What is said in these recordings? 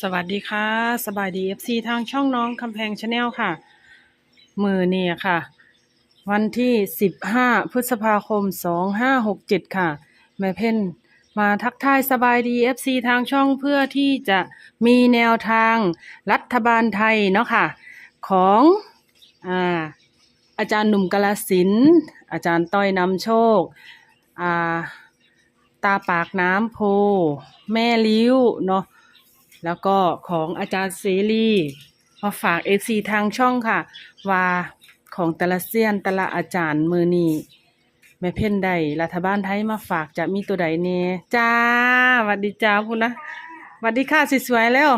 สวัสดีค่ะ สบายดี FC ทางช่องน้องคำแพงชาแนลค่ะ มือเนี่ยค่ะ วันที่15พฤษภาคม2567ค่ะ แม่เพ่นมาทักทายสบายดี FC ทางช่องเพื่อที่จะมีแนวทางรัฐบาลไทยเนาะค่ะ ของอ่าอาจารย์หนุ่มกาลสินอาจารย์ต้อยนำโชคอ่าตาปากน้ำโพ แม่ลิ้วเนาะ แล้วก็ของอาจารย์เสรีมาฝากเอซีทางช่องค่ะ ว่าของแต่ละเซียนแต่ละอาจารย์มือนี้แม่เพ่นใดรัฐบาลไทยมาฝากจะมีตัวใดเน่จ้าหวัดดีจ้าคุณนะหวัดดีค่ะสวยๆแล้ว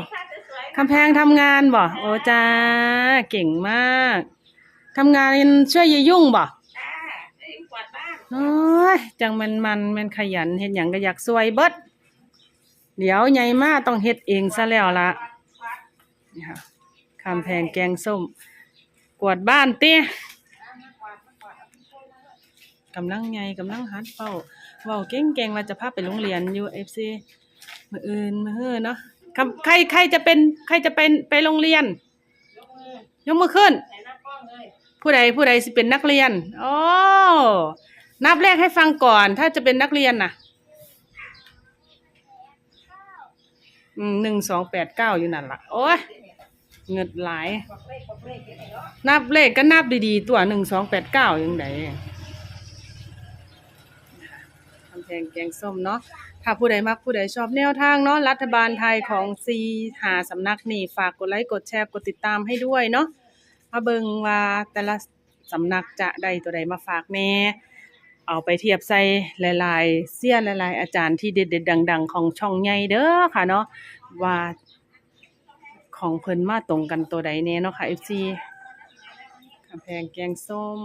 คำแพงทำงานบ่โอ้จ้าเก่งมากทำงานช่วยยายยุ่งบ่จ้าเอ้ยกวาดบ้านโอ้ยจังมันมันแมันขยันเห็นอย่างก็อยากสวยเบิด เดี๋ยวใหญ่มากต้องเฮ็ดเองซะแล้วละนี่ค่ะคำแพงแกงส้ม กวาดบ้านเตี้ยกำลังไงกำลังหัดเป้าเว้าเก่งๆว่าจะพาไปโรงเรียนอยู่เอฟซีมืออื่นมือเฮ้อเนาะคำใครใครจะเป็นใครจะเป็นไปโรงเรียน ยกมือขึ้น ผู้ใดผู้ใดสิเป็นนักเรียน โอ้ นับเลขให้ฟังก่อน ถ้าจะเป็นนักเรียนน่ะ อืม หนึ่งสองแปดเก้าอยู่นั่นละโอ้ยเงิดหลาย นับเลขก็นับดีๆ ตัวหนึ่งสองแปดเก้ายังไงทำแพงแกงส้มเนาะถ้าผู้ใดมักผู้ใดชอบแนวทางเนาะรัฐบาลไทยของซีหาสำนักนี่ฝากกดไลค์กดแชร์กดติดตามให้ด้วยเนาะมาเบิงว่าแต่ละสำนักจะได้ตัวใดมาฝากแน่ เอาไปเทียบใส่หลาย ๆเสี้ยนหลาย ๆ อาจารย์ที่เด็ดๆดัง ๆ ของช่องใหญ่เด้อค่ะเนาะว่าของเพิ่นมาตรงกันตัวใดแน่เนาะค่ะ FC กำแพงแกงส้ม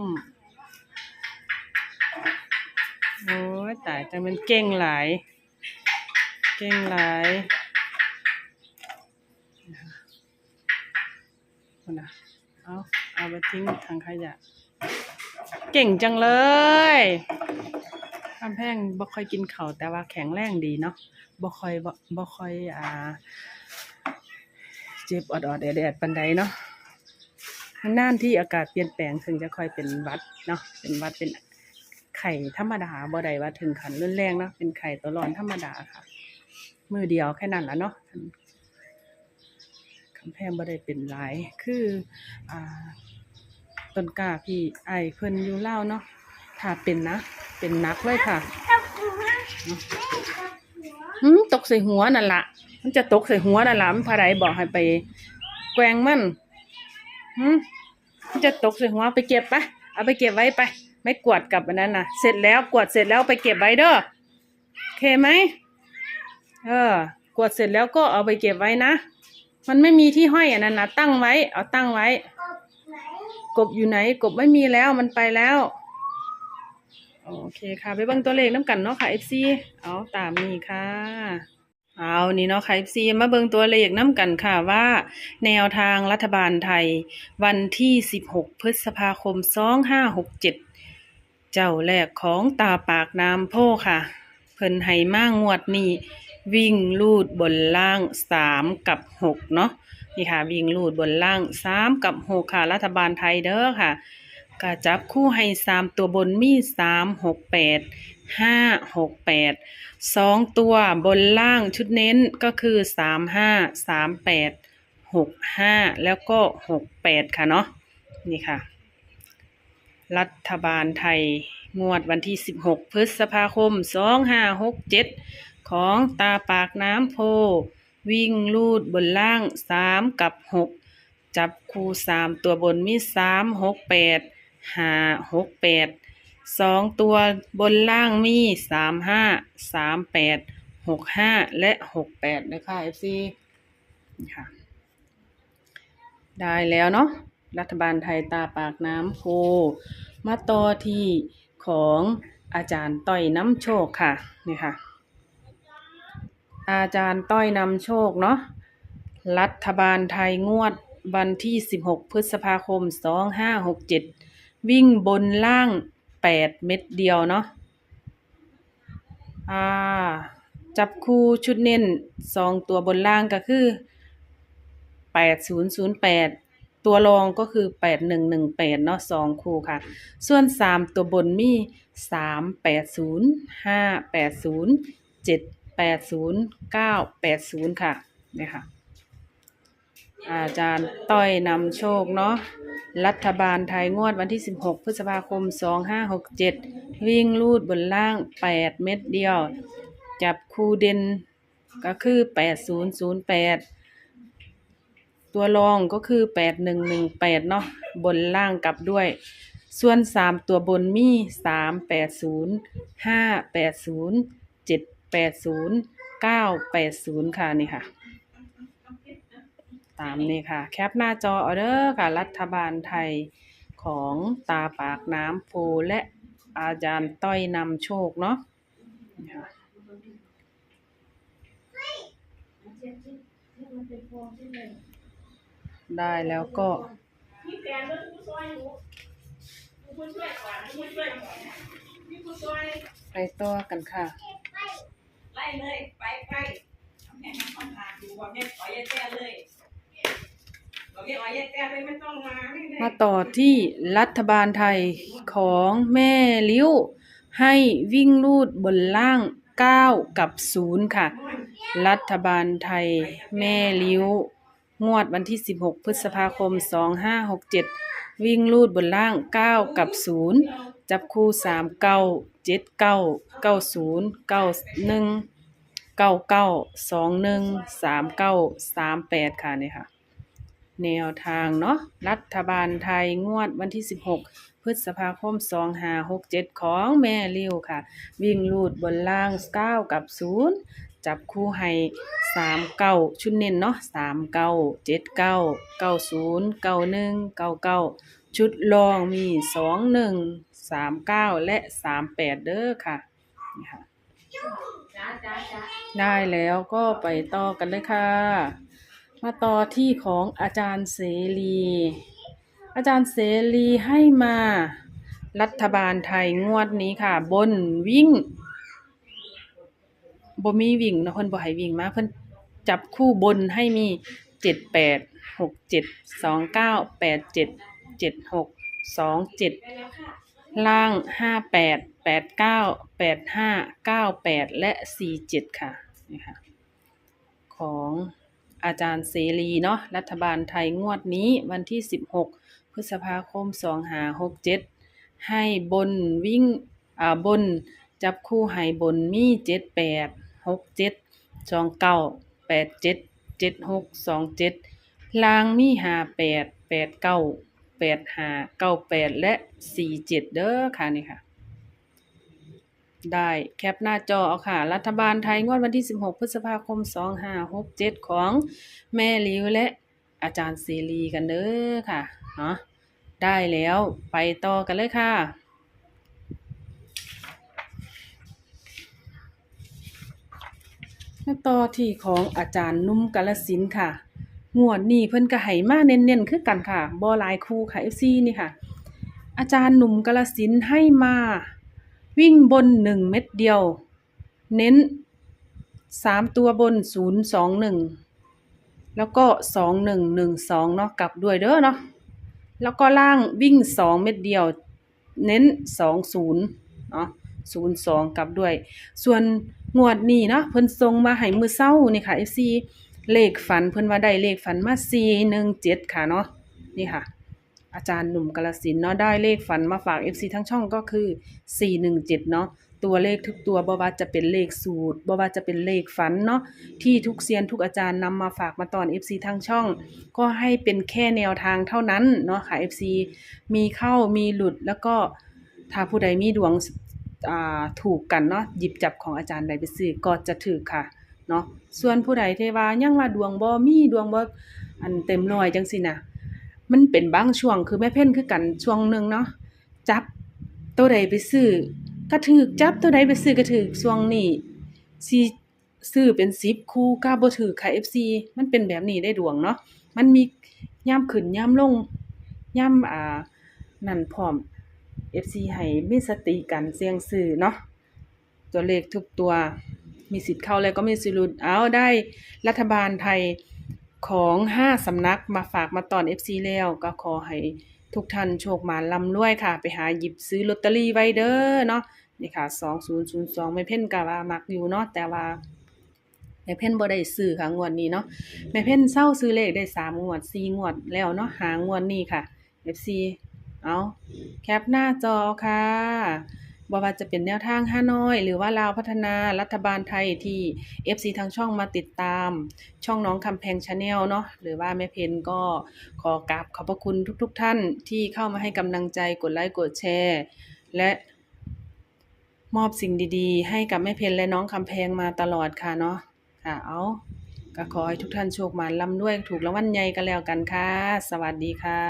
โอ้ยตายจังมันเก่งหลาย เก่งหลายนะเอาเอาไปทิ้งถังขยะ เก่งจังเลยกำแพงบ่ค่อยกินเขาแต่ว่าแข็งแรงดีเนาะบ่ค่อยบ่บ่ค่อยอ่า เจ็บออดๆแดดปานใดเนาะทางด้านที่อากาศเปลี่ยนแปลงถึงจะค่อยเป็นวัดเนาะเป็นวัดเป็นไข่ธรรมดาบ่ได้ว่าถึงขันรุนแรงเนาะเป็นไข่ตัวร้อนธรรมดาค่ะ มือเดียวแค่นั้นละเนาะคำแพงบ่ได้เป็นหลายคืออ่า ต้นกล้าพี่ไอายเพิ่นอยู่เล่าวเนาะถ้าเป็นนะ เป็นนักเลยค่ะหืมตกใส่หัวนั่นละมันจะตกใส่หัวนั่นละมันพาใดบอกให้ไปแกว่งมันหืมมันจะตกใส่หัวไปเก็บไปเอาไปเก็บไว้ไป ไม่กวาดกลับอันนั้นนะเสร็จแล้วกวาดเสร็จแล้วไปเก็บไว้เด้อโอเคไหมเออกวาดเสร็จแล้วก็เอาไปเก็บไว้นะ มันไม่มีที่ห้อยอันนั้นนะตั้งไว้ เอาตั้งไว้ กบอยู่ไหน กบไม่มีแล้วมันไปแล้ว โอเคค่ะ ไปเบิ่งตัวเลขน้ำกันเนาะค่ะ FC เอาตามนี้ค่ะ เอานี่เนาะค่ะ FC มาเบิ่งตัวเลขน้ำกันค่ะว่า แนวทางรัฐบาลไทย วันที่ 16 พฤษภาคม 2567 เจ้าแรกของตาปากน้ำโพค่ะ เพิ่นให้มางวดนี้ วิ่งลูดบนล่าง3กับ6เนาะนี่ค่ะวิ่งลูดบนล่าง3กับ6ค่ะ รัฐบาลไทยเด้อค่ะก็จับคู่ให้3ตัวบนมี3 6 8 5 6 8สองตัวบนล่างชุดเน้นก็คือสามห้าสามแปดหกห้าแล้วก็หกแปดค่ะเนาะนี่ค่ะ รัฐบาลไทยงวดวันที่สิบหกพฤษภาคมสองห้าหกเจ็ด ของตาปากน้ำโพ วิ่งลูดบนล่างสามกับหกจับคู่สามตัวบนมีสามหกแปดห้าหกแปดสองตัวบนล่างมีสามห้าสามแปดหกห้าและหกแปดนะคะ FC นี่ค่ะได้แล้วเนาะรัฐบาลไทยตาปากน้ำโพมาต่อที่ของอาจารย์ต้อยน้ำโชคค่ะนี่ค่ะ อาจารย์ต้อยนำโชคเนาะรัฐบาลไทยงวดวันที่ 16 พฤษภาคม 2567 วิ่งบนล่าง 8 เม็ดเดียวเนาะอาจับคู่ชุดเน้น 2 ตัวบนล่างก็คือ 8008ตัวรองก็คือ 8118 เนาะ2คู่ค่ะ ส่วน 3 ตัวบนมี 380 580 7 แปดศูนย์เก้าแปดศูนย์ค่ะเนี่ยค่ะ อาจารย์ต้อยนำโชคเนาะรัฐบาลไทยงวดวันที่ 16 พฤษภาคม 2567 วิ่งลูดบนล่าง 8 เม็ดเดียว จับคูเด่นก็คือ 8008 ตัวรองก็คือ 8118 เนาะบนล่างกลับด้วย ส่วน 3 ตัวบนมี 380 580 780 980ค่ะนี่ค่ะ ตามนี้ค่ะ แคปหน้าจอออเดอร์ค่ะ รัฐบาลไทยของตาปากน้ำโพและอาจารย์ต้อยนำโชคเนาะได้แล้วก็ไปต่อกันค่ะ ล่เลยไปไปเอาแม่ทำความสะอาดอยู่บอกแม่ขอแยกแก้เลยบอกแม่ขอแยกแก้เลยไม่ต้องมาไม่ได้มาต่อที่รัฐบาลไทยของแม่ลิ้ว ให้วิ่งลูดบนล่าง 9 กับ 0 ค่ะ รัฐบาลไทยแม่ลิ้ว งวดวันที่ 16 พฤษภาคม 2567 วิ่งลูดบนล่าง 9 กับ 0 จับคู่ 3 9 7 9 9 0 9 1 9 9 2 1 3 9 3 8ค่ะนี่ค่ะ แนวทางเนาะรัฐบาลไทยงวดวันที่16พฤษภาคม2567ของแม่ลิวค่ะ วิ่งลูดบนล่าง9กับ0จับคู่ให้3เก้าชุดเน้นเนาะ3เก้า7เก้า9 0 9 1 9 9 ชุดรองมี2 1 3 9และ3 8เด้อค่ะนี่ค่ะจ้าจ้าจ้าได้แล้วก็ไปต่อกันเลยค่ะ มาต่อที่ของอาจารย์เสรี อาจารย์เสรีให้มารัฐบาลไทยงวดนี้ค่ะ บนวิ่งบ่มีวิ่งนะเพิ่นบ่ให้วิ่งมาเพิ่นจับคู่บนให้มีเจ็ดแปดหกเจ็ดสองเก้าแปดเจ็ด เจ็ดหกสองเจ็ดล่างห้าแปดแปดเก้าแปดห้าเก้าแปดและสี่เจ็ดค่ะนี่ค่ะ ของอาจารย์เสรีเนาะรัฐบาลไทยงวดนี้วันที่สิบหกพฤษภาคมสองหาหกเจ็ดให้บนวิ่งอ่าบนจับคู่ให้บนมีเจ็ดแปดหกเจ็ดสองเก้าแปดเจ็ดเจ็ดหกสองเจ็ดล่างมีห้าแปดแปดเก้า แปดห้าเก้าแปดและสี่เจ็ดเด้อค่ะนี่ค่ะ ได้แคปหน้าจอเอาค่ะ รัฐบาลไทยงวดวันที่ 16 พฤษภาคม 2567 ของแม่ลิวและอาจารย์เสรีกันเด้อค่ะเนาะได้แล้วไปต่อกันเลยค่ะมาต่อที่ของอาจารย์นุ่มกาลสินค่ะ งวดนี้เพิ่นก็ให้มาเน้นๆคือกันค่ะบ่หลายคู่ค่ะ FC นี่ค่ะ อาจารย์หนุ่มกาลสินให้มา วิ่งบนหนึ่งเม็ดเดียว เน้นสามตัวบนศูนย์สองหนึ่งแล้วก็สองหนึ่งหนึ่งสองเนาะกลับด้วยเด้อเนาะแล้วก็ล่างวิ่งสองเม็ดเดียว เน้นสองศูนย์เนาะศูนย์สองกลับด้วย ส่วนงวดนี้เนาะเพิ่นส่งมาให้มือเศร้านี่ค่ะ FC เลขฝันเพิ่อนว่าได้เลขฝันมา417ค่ะเนาะนี่ค่ะ อาจารย์หนุ่มกาลสินเนาะได้เลขฝันมาฝาก FC ทั้งช่องก็คือ417เนาะตัวเลขทุกตัวบ่ว่าจะเป็นเลขสูตรบ่ว่าจะเป็นเลขฝันเนาะที่ทุกเซียนทุกอาจารย์นำมาฝากมาตอน FC ทั้งช่อง ก็ให้เป็นแค่แนวทางเท่านั้นเนาะค่ะ FC มีเข้ามีหลุดแล้วก็ถ้าผู้ใดมีดวงอ่าถูกกันเนาะหยิบจับของอาจารย์ใดไปซื้อก็จะถือค่ะ เนาะส่วนผู้ใดที่ว่ายังว่าดวงบ่มีดวงบ่อันเต็มร้อยจังซี่น่ะมันเป็นบางช่วงคือแม่เพ่นคือกันช่วงหนึ่งเนาะจับตัวใดไปซื้อกระถือจับตัวใดไปซื้อกระถือช่วงนี้สิซื้อเป็น10คู่ก็บ่ถือค่ะ FC มันเป็นแบบนี้ได้ดวงเนาะมันมียามขึ้นยามลงยามอ่านั่นพร้อม FC ให้มีสติกันเสียงซื้อเนาะตัวเลขทุกตัว มีสิทธิ์เข้าแล้วก็มีสิทธิ์หลุดเอาได้รัฐบาลไทยของห้าสำนักมาฝากมาตอน FC แล้วก็ขอให้ทุกท่านโชคหมานำรวยค่ะ ไปหาหยิบซื้อลอตเตอรี่ไว้เด้อเนาะนี่ค่ะ2002ไม่เพ่นก็ว่ามักอยู่เนาะแต่ว่าแม่เพ่นบ่ได้ซื้อค่ะงวดนี้เนาะแม่เพ่นเซาซื้อเลขได้สามงวดสี่งวดแล้วเนาะหางวดนี้ค่ะ FC เอาแคปหน้าจอค่ะ บ่ว่าจะเป็นแนวทางฮานอย หรือว่าลาวพัฒนารัฐบาลไทยที่ FC ทางช่องมาติดตาม ช่องน้องคำแพงชาแนลเนาะหรือว่าแม่เพนก็ขอกราบขอบพระคุณทุกๆทท่านที่เข้ามาให้กำลังใจกดไลค์กดแชร์ และมอบสิ่งดีๆ ให้กับแม่เพนและน้องคำแพงมาตลอดค่ะเนาะค่ะเอาก็ขอให้ทุกท่านโชคมานร่ำด้วยถูกรางวัลใหญ่กันแล้วกันค่ะ สวัสดีค่ะ